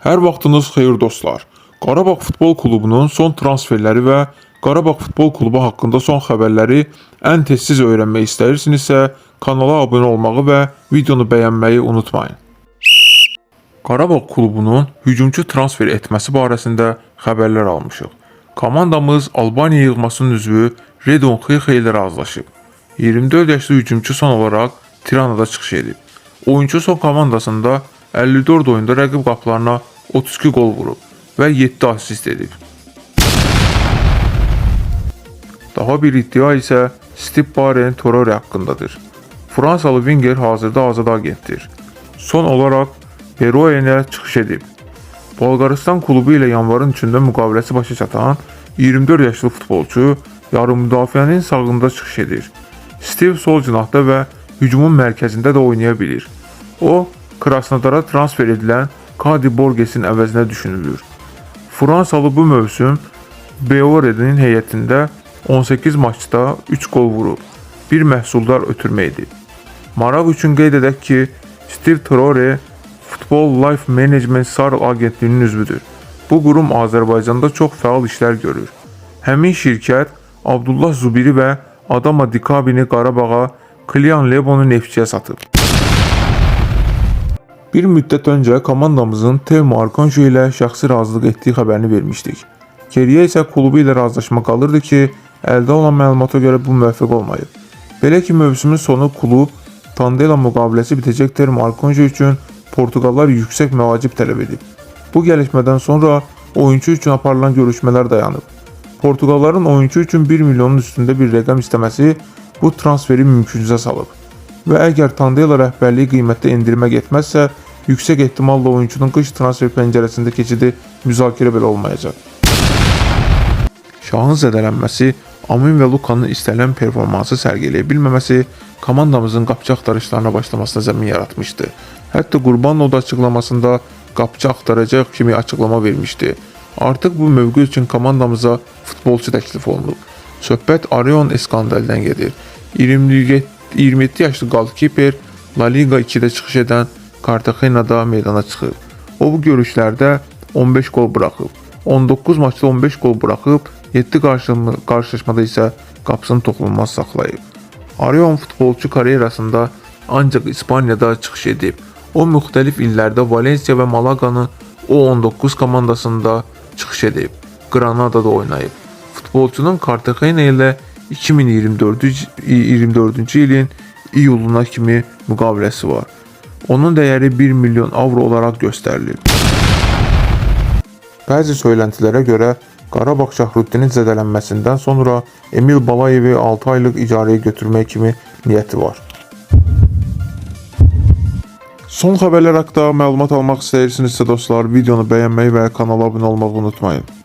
Hər vaxtınız xeyir dostlar. Qarabağ Futbol Klubunun son transferləri və Qarabağ Futbol Klubu haqqında son xəbərləri ən tez-siz öyrənmək istəyirsinizsə, kanala abunə olmağı və videonu bəyənməyi unutmayın. Qarabağ klubunun hücumçu transfer etməsi barəsində xəbərlər almışıq. Komandamız Albaniya yığmasının üzvü Redon Xeyxey ilə razılaşıb. 24 yaşlı hücumçu son olaraq Tiranada çıxış edib. Oyunçu son komandasında 54 oyunda rəqib qapılarına 32 gol vurub və 7 assist edib. Daha bir iddia isə Steve Barren Torore haqqındadır. Fransalı Winger hazırda azad agentdir. Son olaraq Beroyenə çıxış edib. Bolqarıstan klubu ilə yanvarın 3-də müqaviləsi başa çatan 24 yaşlı futbolçu yarım müdafiənin sağında çıxış edir. Steve sol cinahda və hücumun mərkəzində də oynaya bilir. O, Krasnodara transfer edilən Kadi Borges'in əvəzinə düşünülür. Fransalı bu mövsüm Beore'nin heyətində 18 maçda 3 gol vurub, bir məhsuldar ötürmə edib. Maraq üçün qeyd edək ki, Steve Traore Futbol Life Management Sarl agentliyinin üzvüdür. Bu qurum Azərbaycanda çox fəal işlər görür. Həmin şirkət Abdullah Zubiri və Adama Dikabini Qarabağa Klian Lebonu Neftçiyə satıb. Bir müddət öncə komandamızın Telmo Arkonjo ilə şəxsi razılıq etdiyi xəbərini vermişdik. Geriyə isə klubu ilə razılaşma qalırdı ki, əldə olan məlumata görə bu müvəffəq olmayıb. Belə ki, mövsümün sonu klub Tandela müqaviləsi bitəcək Telmo Arkonjo üçün Portuqallar yüksək məvacib tələb edib. Bu gəlişmədən sonra oyunçu üçün aparılan görüşmələr dayanıb. Portuqalların oyunçu üçün 1 milyonun üstündə bir rəqəm istəməsi bu transferi mümkünsüzə salıb. Və əgər Tandela rəhbərliyi qiymətdə endirmə getməzsə, yüksək ehtimalla oyunçunun qış transfer pəncərəsində keçidi müzakirə belə olmayacaq. Şahın zədələnməsi, Amin və Lukanın istənilən performansı sərgiləyə bilməməsi komandamızın qapçı axtarışlarına başlamasına zəmin yaratmışdı. Hətta Qurbanov da açıqlamasında qapçı axtaracaq kimi açıqlama vermişdi. Artıq bu mövqe üçün komandamıza futbolçu təklif olunub. Söhbət Arion Eskandel'dən gedir. 27, 27 yaşlı qalkiper La Liga 2-də çıxış edən Cartagena'da meydana çıxıb. O bu görüşlərdə 15 gol buraxıb. 19 maçda 15 gol buraxıb, 7 qarşılama- qarşılaşmada isə qapısını toxunulmaz saxlayıb. Arion futbolçu karyerasında ancaq İspaniyada çıxış edib. O müxtəlif illərdə Valencia və Malaga'nın O19 komandasında çıxış edib. Granada'da oynayıb. Futbolçunun Cartagena ilə 2024 24-cü ilin iyuluna kimi müqaviləsi var. Onun dəyəri 1 milyon avro olaraq göstərilib. Bəzi söyləntilərə görə Qarabağ Şahruddinin zədələnməsindən sonra Emil Balayevi 6 aylıq icarəyə götürmək kimi niyyəti var. Son xəbərlər haqqında məlumat almaq istəyirsinizsə dostlar, videonu bəyənməyi və kanala abunə olmağı unutmayın.